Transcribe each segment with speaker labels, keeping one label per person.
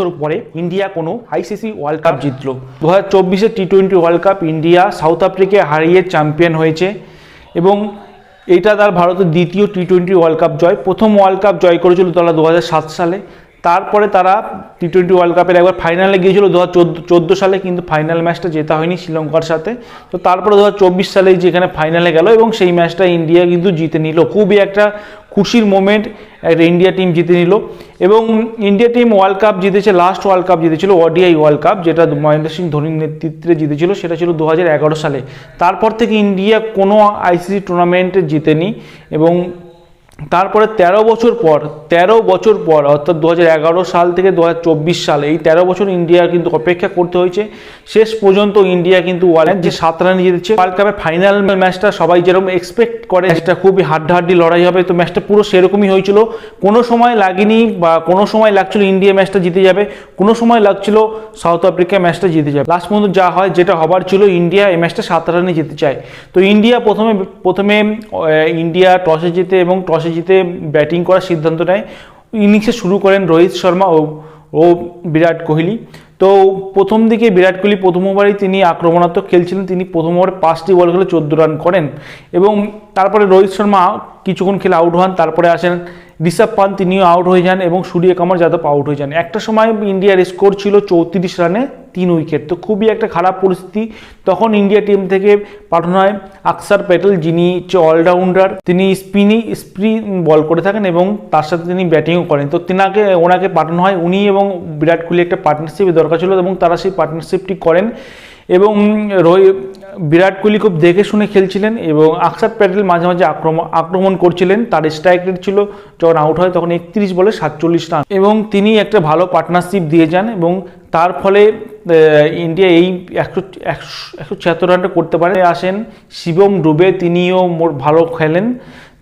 Speaker 1: বছর পরে ইন্ডিয়া কোনো আইসিসি ওয়ার্ল্ড কাপ জিতলো। দু হাজার চব্বিশে T twenty world cup India South আফ্রিকায় হারিয়ে চ্যাম্পিয়ন হয়েছে এবং এটা তার ভারতের দ্বিতীয় টি টোয়েন্টি ওয়ার্ল্ড কাপ জয়। প্রথম ওয়ার্ল্ড কাপ জয় করেছিল তারা দু সালে। তারপরে তারা টি টোয়েন্টি ওয়ার্ল্ড কাপের একবার ফাইনালে গিয়েছিল। দু হাজার চোদ্দ সালে কিন্তু ফাইনাল ম্যাচটা জেতা হয়নি শ্রীলঙ্কার সাথে। তো তারপরে দু হাজার চব্বিশ সালে যেখানে ফাইনালে গেল এবং সেই ম্যাচটা ইন্ডিয়া কিন্তু জিতে নিল। খুবই একটা খুশির মোমেন্ট একটা ইন্ডিয়া টিম জিতে নিল। এবং ইন্ডিয়া টিম ওয়ার্ল্ড কাপ জিতেছে লাস্ট ওয়ার্ল্ড কাপ জিতেছিল ওডিআই ওয়ার্ল্ড কাপ যেটা মহেন্দ্র সিং ধোনির নেতৃত্বে জিতেছিল, সেটা ছিল দু হাজার এগারো সালে। তারপর থেকে ইন্ডিয়া কোনো আইসিসি টুর্নামেন্টে জিতেনি এবং তারপরে ১৩ বছর পর ১৩ বছর পর, অর্থাৎ দু হাজার এগারো সাল থেকে দু সাল, এই ১৩ বছর ইন্ডিয়া কিন্তু অপেক্ষা করতে হয়েছে। শেষ পর্যন্ত ইন্ডিয়া কিন্তু ওয়ার্ল্ড যে সাত রানে জিতেছে ওয়ার্ল্ড কাপের ফাইনাল ম্যাচটা সবাই যেরকম এক্সপেক্ট করে, ম্যাচটা খুবই হাড্ডাহাড্ডি লড়াই হবে, তো ম্যাচটা পুরো সেরকমই হয়েছিল। কোনো সময় লাগেনি বা কোনো সময় লাগছিল ইন্ডিয়া ম্যাচটা জিতে যাবে, কোনো সময় লাগছিল সাউথ আফ্রিকা ম্যাচটা জিতে যাবে। লাস্ট পর্যন্ত যা হয়, যেটা হবার ছিল, ইন্ডিয়া এই ম্যাচটা সাত রানে জিতে চায়। তো ইন্ডিয়া প্রথমে প্রথমে ইন্ডিয়া টসে জিতে এবং টসে জিতে ব্যাটিং করার সিদ্ধান্ত নেয় ইনিংসে শুরু করেন রোহিত শর্মা ও ও বিরাট কোহলি। তো প্রথম দিকে বিরাট কোহলি প্রথম ওভারেই তিনি আক্রমণাত্মক খেলছিলেন। তিনি প্রথম ওভারে পাঁচটি বল খেলে চোদ্দ রান করেন এবং তারপরে রোহিত শর্মা কিছুক্ষণ খেলে আউট হন, তারপরে আসেন ঋষভ পান্ত, তিনিও আউট হয়ে যান এবং সূর্য কামার যাদব আউট হয়ে যান। একটা সময় ইন্ডিয়ার স্কোর ছিল চৌত্রিশ রানে। তিন উইকেট। তো খুবই একটা খারাপ পরিস্থিতি। তখন ইন্ডিয়া টিম থেকে পাঠানো হয় আকসার প্যাটেল, যিনি হচ্ছে অলরাউন্ডার। তিনি স্পিনি, স্পিন বল করে থাকেন এবং তার সাথে তিনি ব্যাটিংও করেন। তো তিনাকে, ওনাকে পাঠানো হয়। উনি এবং বিরাট কোহলি একটা পার্টনারশিপের দরকার ছিল এবং তারা সেই পার্টনারশিপটি করেন। এবং রোহিত, বিরাট কোহলি খুব দেখে শুনে খেলছিলেন এবং আকসার প্যাটেল মাঝে মাঝে আক্রমণ আক্রমণ করছিলেন। তার স্ট্রাইক রেট ছিল যখন আউট হয় তখন একত্রিশ বলে সাতচল্লিশ রান। এবং তিনি একটা ভালো পার্টনারশিপ দিয়ে যান এবং তার ফলে ইন্ডিয়া এই একশো একশো ছিয়াত্তর রানটা করতে পারে। আসেন শিবম ডুবে, তিনিও ভালো খেলেন।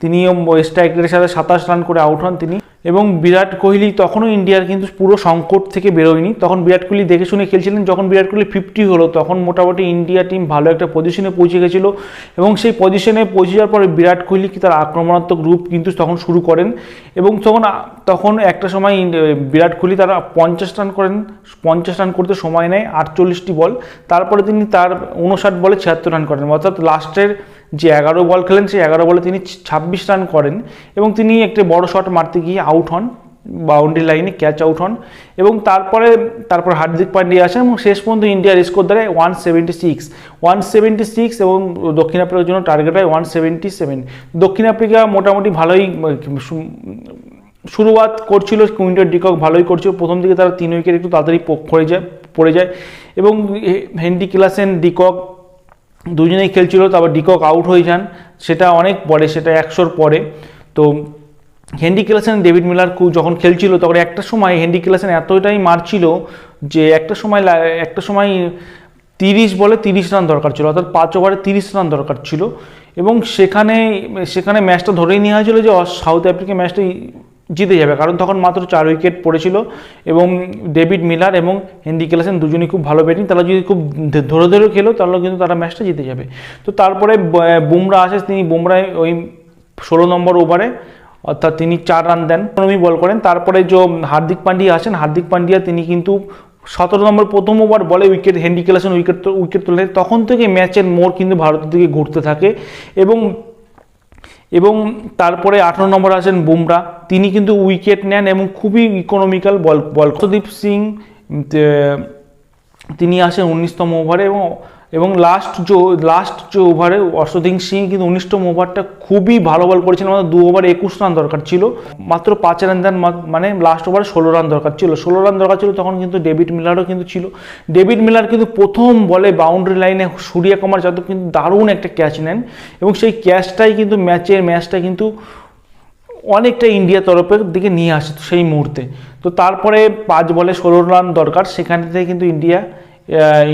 Speaker 1: তিনিও স্ট্রাইকারের সাথে সাতাশ রান করে আউট হন তিনি। এবং বিরাট কোহলি তখনও ইন্ডিয়ার কিন্তু পুরো সংকট থেকে বেরোয়নি। তখন বিরাট কোহলি দেখে শুনে খেলছিলেন, যখন বিরাট কোহলি ফিফটি হলো, তখন মোটামুটি ইন্ডিয়া টিম ভালো একটা পজিশনে পৌঁছে গেছিল। এবং সেই পজিশনে পৌঁছে যাওয়ার পরে বিরাট কোহলি তার আক্রমণাত্মক রূপ কিন্তু তখন শুরু করেন। এবং তখন তখন একটা সময় বিরাট কোহলি তারা পঞ্চাশ রান করেন, পঞ্চাশ রান করতে সময় নেয়, আটচল্লিশটি বল তারপরে তিনি তার উনষাট বলে ছিয়াত্তর রান করেন। অর্থাৎ লাস্টের যে এগারো বল খেলেন, সেই এগারো বলে তিনি ছাব্বিশ রান করেন এবং তিনি একটি বড় শট মারতে গিয়ে আউট হন বাউন্ডারি লাইনে ক্যাচ আউট হন এবং তারপরে, তারপর হার্দিক পান্ডিয়া আসেন এবং শেষ পর্যন্ত ইন্ডিয়ার স্কোর দাঁড়ায় one seventy six one seventy six এবং দক্ষিণ আফ্রিকার জন্য টার্গেট হয় ওয়ান সেভেন্টি সেভেন দক্ষিণ আফ্রিকা মোটামুটি ভালোই শুরুয়াত করছিল, কুইন্টার ডিকক ভালোই করছিল। প্রথম দিকে তারা তিন উইকেট একটু তাড়াতাড়ি পড়ে যায় পড়ে যায় এবং হেনরি ক্লাসেন, ডিকক দুজনেই খেলছিল, তারপর ডিকক আউট হয়ে যান। সেটা অনেক পরে, সেটা একশোর পরে। তো হেনরি ক্লাসেন ডেভিড মিলার যখন খেলছিল, তখন একটা সময় হেনরি ক্লাসেন এতটাই মারছিল যে একটা সময় একটা সময় তিরিশ বলে তিরিশ রান দরকার ছিল, অর্থাৎ পাঁচ ওভারে তিরিশ রান দরকার ছিল। এবং সেখানে সেখানে ম্যাচটা ধরেই নেওয়া হয়েছিল যে, সাউথ আফ্রিকা ম্যাচটা জিতে যাবে। কারণ তখন মাত্র চার উইকেট পড়েছিল এবং ডেভিড মিলার এবং হেনরি ক্লাসেন দুজনেই খুব ভালো ব্যাটিং তারা যদি খুব ধরে ধরে খেলো তাহলে কিন্তু তারা ম্যাচটা জিতে যাবে। তো তারপরে বুমরা আসে, তিনি বুমরায় ওই ষোলো নম্বর ওভারে অর্থাৎ তিনি চার রান দেন ইকোনমি বল করেন। তারপরে যে হার্দিক পান্ডিয়া আসেন, হার্দিক পান্ডিয়া তিনি কিন্তু সতেরো নম্বর প্রথম ওভার বলে উইকেট হেন্ডি উইকেট উইকেট তুলে। তখন থেকে ম্যাচের মোড় কিন্তু ভারতের দিকে ঘুরতে থাকে এবং এবং তারপরে আঠারো নম্বর আসেন বুমরা। তিনি কিন্তু উইকেট নেন এবং খুবই economical ball ball Sudip Singh তিনি আসেন উনিশতম ওভারে এবং এবং লাস্ট যে লাস্ট যে ওভারে অর্শদীপ সিং কিন্তু উনিশতম ওভারটা খুবই ভালো বল করেছিলেন। আমাদের দু ওভারে একুশ রান দরকার ছিল। মাত্র পাঁচ রান দেন মানে লাস্ট ওভারে ষোলো রান দরকার ছিল। ষোলো রান দরকার ছিল তখন কিন্তু ডেভিড মিলারও কিন্তু ছিল। ডেভিড মিলার কিন্তু প্রথম বলে বাউন্ডারি লাইনে সূর্য কুমার যাদব কিন্তু দারুণ একটা ক্যাচ নেন। এবং সেই ক্যাচটাই কিন্তু ম্যাচের ম্যাচটা কিন্তু অনেকটা ইন্ডিয়া তরফের দিকে নিয়ে আসে সেই মুহূর্তে। তো তারপরে পাঁচ বলে ষোলো রান দরকার। সেখান থেকে কিন্তু ইন্ডিয়া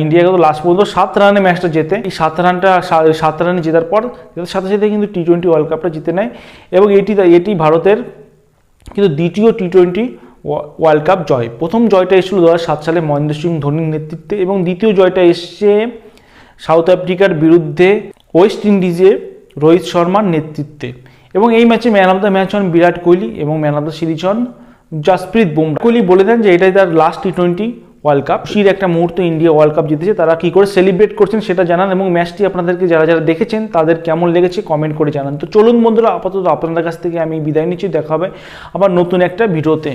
Speaker 1: ইন্ডিয়া কিন্তু লাস্ট পর্যন্ত সাত রানে ম্যাচটা জেতে। এই সাত রানটা সাত রানে জেতার পর সাথে সাথে কিন্তু টি টোয়েন্টি ওয়ার্ল্ড কাপটা জিতে নেয়। এবং এটি এটি ভারতের কিন্তু দ্বিতীয় টি টোয়েন্টি ওয়ার্ল্ড কাপ জয়। প্রথম জয়টা এসেছিল দু সালে মহেন্দ্র সিং ধোনির নেতৃত্বে এবং দ্বিতীয় জয়টা এসছে সাউথ আফ্রিকার বিরুদ্ধে ওয়েস্ট ইন্ডিজে রোহিত শর্মার নেতৃত্বে। এবং এই ম্যাচে ম্যান অফ দ্য ম্যাচ হন বিরাট কোহলি এবং ম্যান অফ দ্য সিরিজ হন জাসপ্রীত বুমরা। কোহলি বলে দেন যে এটাই তার last T twenty world cup শির একটা মুহূর্ত ইন্ডিয়া ওয়ার্ল্ড কাপ জিতেছে। তারা কি করে সেলিব্রেট করছেন সেটা জানান এবং ম্যাচটি আপনাদেরকে যারা যারা দেখেছেন, তাদের কেমন লেগেছে কমেন্ট করে জানান। তো চলুন বন্ধুরা, আপাতত আপনাদের কাছ থেকে আমি বিদায় নিচ্ছি, দেখা হবে আবার নতুন একটা ভিডিওতে